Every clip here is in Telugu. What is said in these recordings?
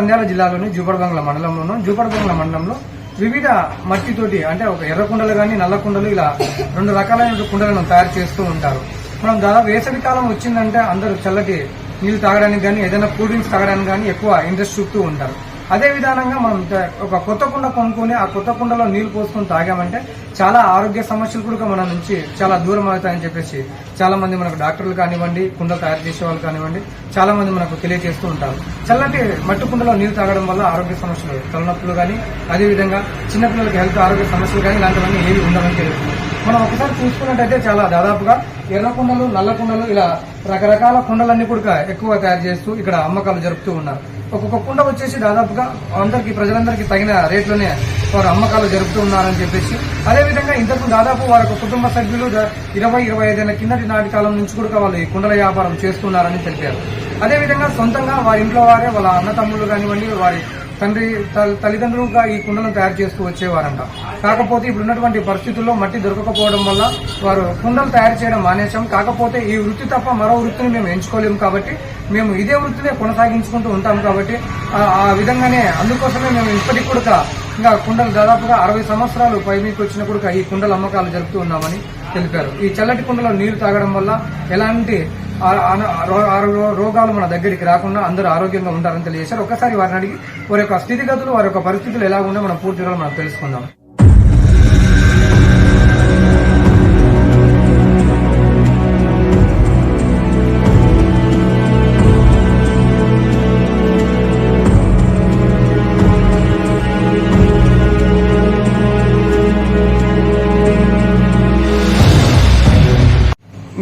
నంద్యాల జిల్లాలోని జూపడబంగ్ల మండలంలోను జూపడబంగ్ల మండలంలో వివిధ మట్టితోటి అంటే ఒక ఎర్ర కుండలు కానీ నల్ల కుండలు ఇలా రెండు రకాలైన కుండలను తయారు చేస్తూ ఉంటారు. మనం దాదాపు వేసవి కాలం వచ్చిందంటే అందరూ చల్లటి నీళ్ళు తాగడానికి కానీ ఏదైనా కూల్ డ్రింక్స్ తాగడానికి కానీ ఎక్కువ ఇంట్రెస్ట్ చూపుతూ ఉంటారు. అదే విధానంగా మనం ఒక కొత్త కుండ కొనుక్కొని ఆ కొత్త కుండలో నీళ్ళు పోసుకొని తాగామంటే చాలా ఆరోగ్య సమస్యలు కూడా మన నుంచి చాలా దూరం అవుతాయని చెప్పేసి చాలా మంది మనకు డాక్టర్లు కానివ్వండి కుండ తయారు చేసే వాళ్ళు కానివ్వండి చాలా మంది మనకు తెలియజేస్తూ ఉంటారు. చల్లటి మట్టి కుండలో నీళ్ళు తాగడం వల్ల ఆరోగ్య సమస్యలు తలనొప్పులు కానీ అదేవిధంగా చిన్నపిల్లలకి హెల్త్ ఆరోగ్య సమస్యలు కానీ ఇలాంటివన్నీ ఏవి ఉండవని తెలుస్తుంది మనం ఒకసారి చూసుకున్నట్టయితే చాలా దాదాపుగా ఎర్ర కుండలు నల్ల కుండలు ఇలా రకరకాల కుండలన్నీ కూడా ఎక్కువ తయారు చేస్తూ ఇక్కడ అమ్మకాలు జరుపుతూ ఉన్నారు. ఒక్కొక్క కుండ వచ్చేసి దాదాపుగా అందరికి ప్రజలందరికీ తగిన రేట్లోనే వారు అమ్మకాలు జరుపుతున్నారని చెప్పేసి అదేవిధంగా ఇంతకు దాదాపు వారి కుటుంబ సభ్యులు ఇరవై ఇరవై ఐదేళ్ళ కిందటి నాటి కాలం నుంచి కూడా వాళ్ళు ఈ కుండల వ్యాపారం చేస్తున్నారని తెలిపారు. అదేవిధంగా సొంతంగా వారి ఇంట్లో వారే వాళ్ళ అన్నతమ్ములు కానివ్వండి వారి తండ్రి తల్లిదండ్రులుగా ఈ కుండలను తయారు చేస్తూ వచ్చేవారంట. కాకపోతే ఇప్పుడు ఉన్నటువంటి పరిస్థితుల్లో మట్టి దొరకకపోవడం వల్ల వారు కుండలు తయారు చేయడం మానేశాం. కాకపోతే ఈ వృత్తి తప్ప మరో వృత్తిని మేము ఎంచుకోలేము కాబట్టి మేము ఇదే వృత్తినే కొనసాగించుకుంటూ ఉంటాం కాబట్టి ఆ- విధంగానే అందుకోసమే మేము ఇప్పటికి కూడా ఇంకా కుండలు దాదాపుగా అరవై సంవత్సరాలు పై మీకు వచ్చిన కూడా ఈ కుండల అమ్మకాలు జరుపుతూ ఉన్నామని తెలిపారు. ఈ చల్లటి కుండలో నీరు తాగడం వల్ల ఎలాంటి రోగాలు మన దగ్గరికి రాకుండా అందరూ ఆరోగ్యంగా ఉంటారని తెలియజేశారు. ఒకసారి వారిని అడిగి వారి యొక్క స్థితిగతులు వారి యొక్క పరిస్థితులు ఎలా ఉన్నా మనం పూర్తిగా మనం తెలుసుకుందాం.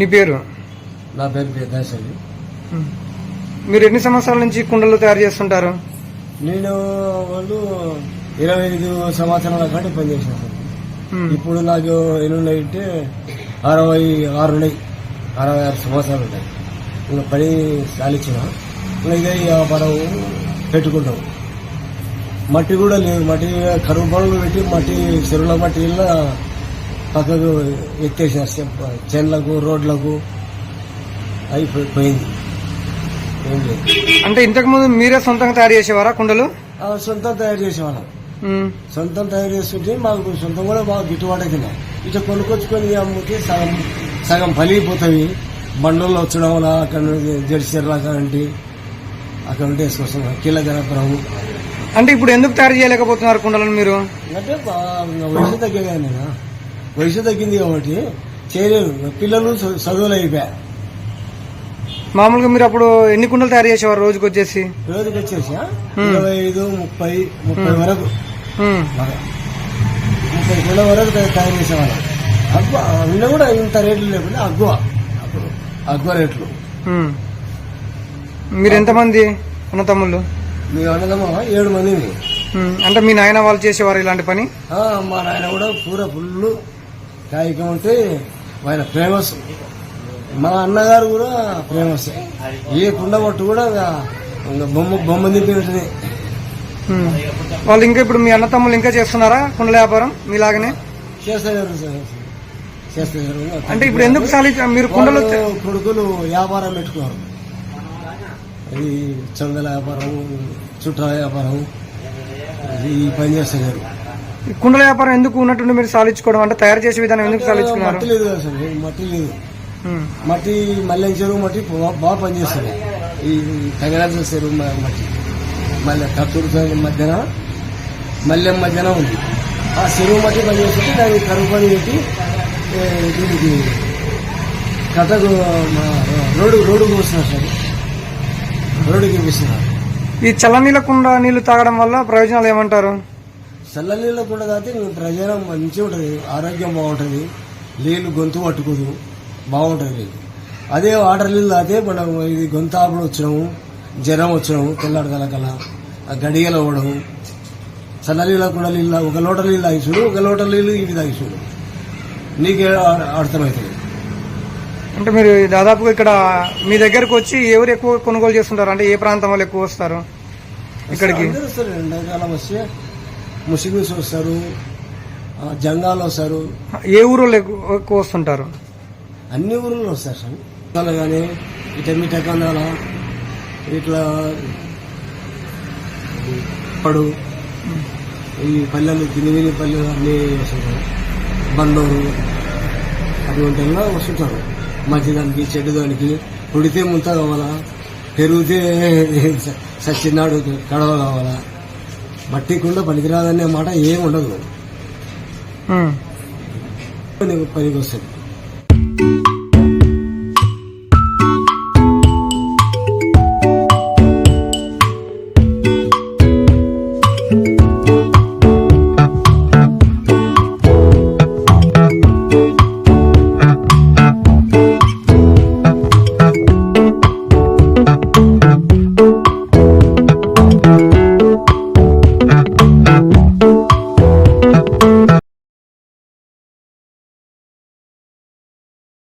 నీ పేరు? నా పేరు అండి. మీరు ఎన్ని సంవత్సరాల నుంచి కుండలు తయారు చేస్తుంటారు? నేను వాళ్ళు ఇరవై ఐదు సంవత్సరాల కంటే పనిచేసాను. ఇప్పుడు నాకు ఎన్ని ఉన్నాయంటే అరవై ఆరు ఉన్నాయి. అరవై ఆరు సంవత్సరాలు ఉన్నాయి. ఇంకా పని సాలిచ్చిన ఇదే వ్యాపారం పెట్టుకుంటాం. మట్టి కూడా లేదు. మట్టి కరువు పనులు పెట్టి మట్టి చెరువుల మట్టి ఇలా పక్కకు ఎత్తేసారు చెన్లకు రోడ్లకు అయి పోయి- పోయింది ఏం లేదు. అంటే ఇంతకు ముందు మీరే సొంతంగా తయారు చేసేవారా కుండలు? ఆ సొంతం తయారు చేసేవాళ్ళం. ఉమ్. సొంతం తయారు చేస్తుంటే మాకు సొంతం కూడా బాగా గిట్టుబాటు అవుతుంది ఇట్లా కొనుక్కొచ్చుకొని అమ్ముతే సగం సగం పలిగిపోతాయి. బండ్లలో వచ్చడం వల్ల అక్కడ నుండి అక్కడంటి అక్కడ ఉంటే వేసుకొస్తాం. కీళ్ళ గణపురం అంటే ఇప్పుడు ఎందుకు తయారు చేయలేకపోతున్నారు కుండలను మీరు? అంటే బా- ఇంకా వయసు తగ్గే నేను వయసు తగ్గింది కాబట్టి చేయలేదు పిల్లలు చ- చదువులు అయిపోయా మామూలుగా మీరు అప్పుడు ఎన్ని కుండలు తయారు చేసేవారు రోజుకి వచ్చేసి? రోజుకి వచ్చేసి ఇరవై ఐదు ముప్పై ముప్పై వరకు. ముప్పై కిలో వరకు తయ- తయారు చేసేవాళ్ళం. అన్న కూడా ఇంత రేట్లు లేకుండా అగ్వ అప్పుడు అగ్వ రేట్లు. మీరు ఎంతమంది అన్న తమ్ముళ్ళు మీ అన్నదమ్మ ఏడు మంది. అంటే మీ నాయన వాళ్ళు చేసేవారు ఇలాంటి పని? మా నాయన కూడా పూర ఫుల్ కాయికం ఉంటే ఆయన ఫేమస్. మా అన్నగారు కూడా ఫేమస్ ఏ కుండ పట్టు కూడా బొమ్మ బొమ్మ దింపినట్టునే. వాళ్ళు ఇంకా ఇప్పుడు మీ అన్న తమ్ముళ్ళు ఇంకా చేస్తున్నారా కుండల వ్యాపారం? మీలాగనే? చేస్తారు చేస్తారు అంటే ఇప్పుడు ఎందుకు సాలి మీరు కుండలు కొడుకులు వ్యాపారం పెట్టుకున్నారు. ఇది చందల వ్యాపారం చుట్టాల వ్యాపారం ఈ పని చేస్తున్నారు ఈ కుండల వ్యాపారం ఎందుకు ఉన్నట్టుండి మీరు సాలించుకోవడం? అంటే తయారు చేసే విధానం ఎందుకు సాలించుకున్నారు? మట్టి లేదు సార్. మట్టి లేదు. మట్టి మల్లెం చెరువు మట్టి బాగా పనిచేస్తుంది ఈ తగరాజు చెరువు మట్టి. మళ్ళీ కత్తూరు మధ్యన మల్లెం మధ్యన ఉంది. ఆ చెరువు మట్టి పనిచేస్తుంటే దానికి కరువు పని పెట్టి దీనికి కథకు రోడ్డు రోడ్డు పోస్తున్నారు సార్. రోడ్డుకి ఇప్పిస్తున్నారు ఈ చల్లనీళ్ళ కుండ నీళ్ళు తాగడం వల్ల ప్రయోజనాలు ఏమంటారు? చల్ల నీళ్ళు కూడా తాగితే ఇంక ప్రజనం మంచిగా ఉంటుంది ఆరోగ్యం బాగుంటుంది నీళ్ళు గొంతు పట్టుకోదు. బాగుంటుంది. అదే వాటర్ నీళ్ళు తాగితే మనం ఇది గొంతు ఆపులు వచ్చినాము జ్వరం వచ్చినాము తెల్లాడు కలకల ఆ గడియలు చల్ల నీళ్ళ కూడా నీళ్ళు ఒక లోట నీళ్ళు తాగి చూడు ఒక లోట నీళ్ళు ఇవి తాగి చూడు నీకే అర్థమవుతుంది అంటే మీరు దాదాపుగా ఇక్కడ మీ దగ్గరకు వచ్చి ఎవరు ఎక్కువ కొనుగోలు చేస్తుంటారు? అంటే ఏ ప్రాంతం వాళ్ళు ఎక్కువ వస్తారు? ఇక్కడికి? ఎండాకాలం వస్తే ముస్లిమ్స్ వస్తారు జంగాలు వస్తారు. ఏ ఊరు ఎక్కువ వస్తుంటారు? అన్ని ఊర్లలో వస్తారు సార్. కందాలు కానీ ఇట్లా మిఠా కందాల ఇట్లా ఇప్పుడు ఈ పల్లెలు తినివిని పల్లెలు అన్ని వస్తుంటారు బండూరు అటువంటి వస్తుంటారు. మంచిదానికి చెడ్డదానికి పుడితే ముంత కావాలా పెరిగితే సచ్చినాడు కడవ కావాలా. మట్టి కుండ పనికిరాదనే మాట ఏం ఉండదు. నీకు పనికి వస్తుంది.